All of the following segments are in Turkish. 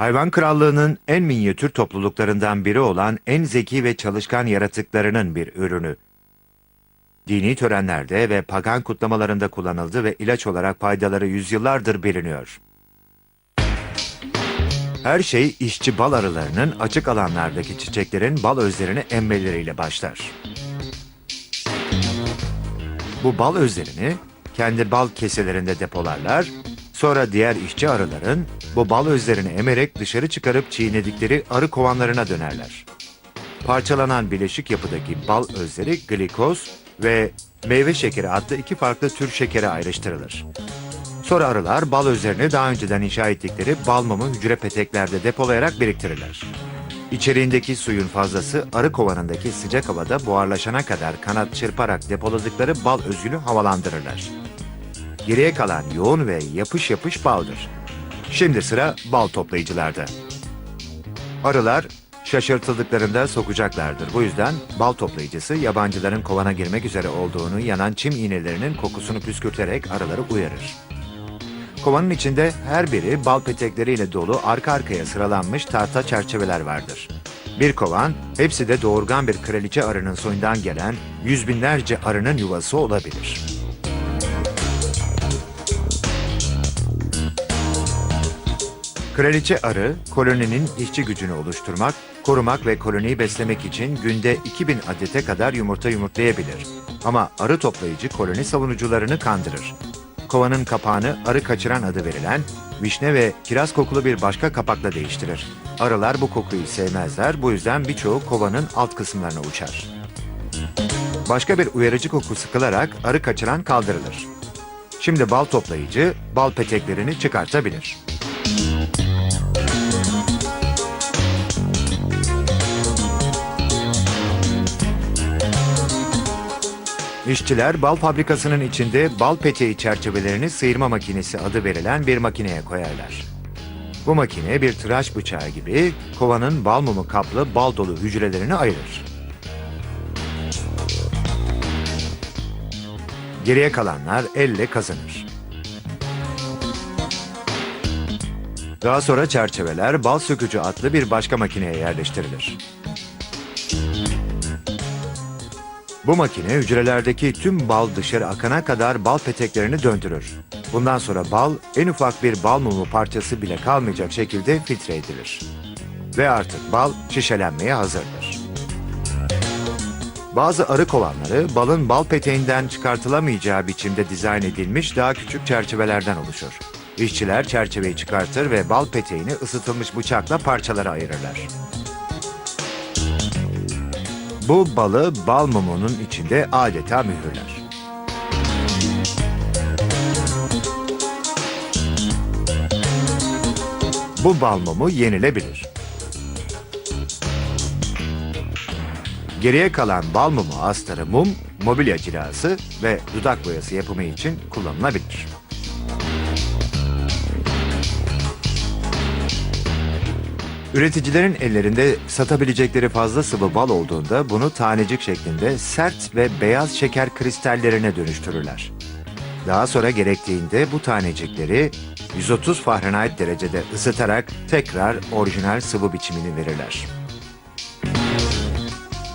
Hayvan krallığının en minyatür topluluklarından biri olan en zeki ve çalışkan yaratıklarının bir ürünü. Dini törenlerde ve pagan kutlamalarında kullanıldı ve ilaç olarak faydaları yüzyıllardır biliniyor. Her şey işçi bal arılarının açık alanlardaki çiçeklerin bal özlerini emmeleriyle başlar. Bu bal özlerini kendi bal keselerinde depolarlar, sonra diğer işçi arıların bu bal özlerini emerek dışarı çıkarıp çiğnedikleri arı kovanlarına dönerler. Parçalanan bileşik yapıdaki bal özleri glikoz ve meyve şekeri adlı iki farklı tür şekere ayrıştırılır. Sonra arılar bal özlerini daha önceden inşa ettikleri bal mumu hücre peteklerde depolayarak biriktirirler. İçeriğindeki suyun fazlası arı kovanındaki sıcak havada buharlaşana kadar kanat çırparak depoladıkları bal özünü havalandırırlar. Geriye kalan yoğun ve yapış yapış baldır. Şimdi sıra bal toplayıcılarda. Arılar şaşırtıldıklarında sokacaklardır. Bu yüzden bal toplayıcısı yabancıların kovana girmek üzere olduğunu yanan çim iğnelerinin kokusunu püskürterek arıları uyarır. Kovanın içinde her biri bal petekleriyle dolu arka arkaya sıralanmış tahta çerçeveler vardır. Bir kovan, hepsi de doğurgan bir kraliçe arının soyundan gelen yüz binlerce arının yuvası olabilir. Kraliçe arı, koloninin işçi gücünü oluşturmak, korumak ve koloniyi beslemek için günde 2000 adete kadar yumurta yumurtlayabilir. Ama arı toplayıcı koloni savunucularını kandırır. Kovanın kapağını arı kaçıran adı verilen vişne ve kiraz kokulu bir başka kapakla değiştirir. Arılar bu kokuyu sevmezler, bu yüzden birçoğu kovanın alt kısımlarına uçar. Başka bir uyarıcı koku sıkılarak arı kaçıran kaldırılır. Şimdi bal toplayıcı bal peteklerini çıkartabilir. İşçiler bal fabrikasının içinde bal peteği çerçevelerini sıyırma makinesi adı verilen bir makineye koyarlar. Bu makine bir tıraş bıçağı gibi kovanın bal mumu kaplı bal dolu hücrelerini ayırır. Geriye kalanlar elle kazanır. Daha sonra çerçeveler bal sökücü adlı bir başka makineye yerleştirilir. Bu makine hücrelerdeki tüm bal dışarı akana kadar bal peteklerini döndürür. Bundan sonra bal en ufak bir bal mumu parçası bile kalmayacak şekilde filtre edilir. Ve artık bal şişelenmeye hazırdır. Bazı arı kovanları balın bal peteğinden çıkartılamayacağı biçimde dizayn edilmiş daha küçük çerçevelerden oluşur. İşçiler çerçeveyi çıkartır ve bal peteğini ısıtılmış bıçakla parçalara ayırırlar. Bu balı bal mumunun içinde adeta mühürler. Bu bal mumu yenilebilir. Geriye kalan bal mumu astarı mum, mobilya cilası ve dudak boyası yapımı için kullanılabilir. Üreticilerin ellerinde satabilecekleri fazla sıvı bal olduğunda bunu tanecik şeklinde sert ve beyaz şeker kristallerine dönüştürürler. Daha sonra gerektiğinde bu tanecikleri 130 Fahrenheit derecede ısıtarak tekrar orijinal sıvı biçimini verirler.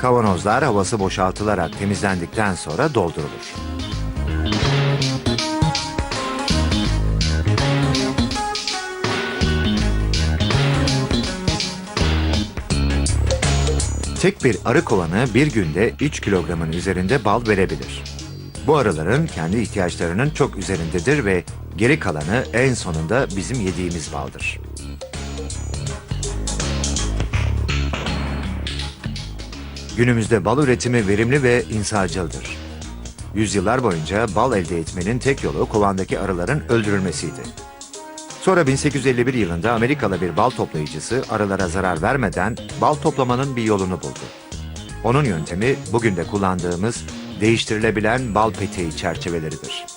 Kavanozlar havası boşaltılarak temizlendikten sonra doldurulur. Tek bir arı kovanı bir günde 3 kilogramın üzerinde bal verebilir. Bu arıların kendi ihtiyaçlarının çok üzerindedir ve geri kalanı en sonunda bizim yediğimiz baldır. Günümüzde bal üretimi verimli ve insacıldır. Yüzyıllar boyunca bal elde etmenin tek yolu kovandaki arıların öldürülmesiydi. Sonra 1851 yılında Amerikalı bir bal toplayıcısı arılara zarar vermeden bal toplamanın bir yolunu buldu. Onun yöntemi bugün de kullandığımız değiştirilebilen bal peteği çerçeveleridir.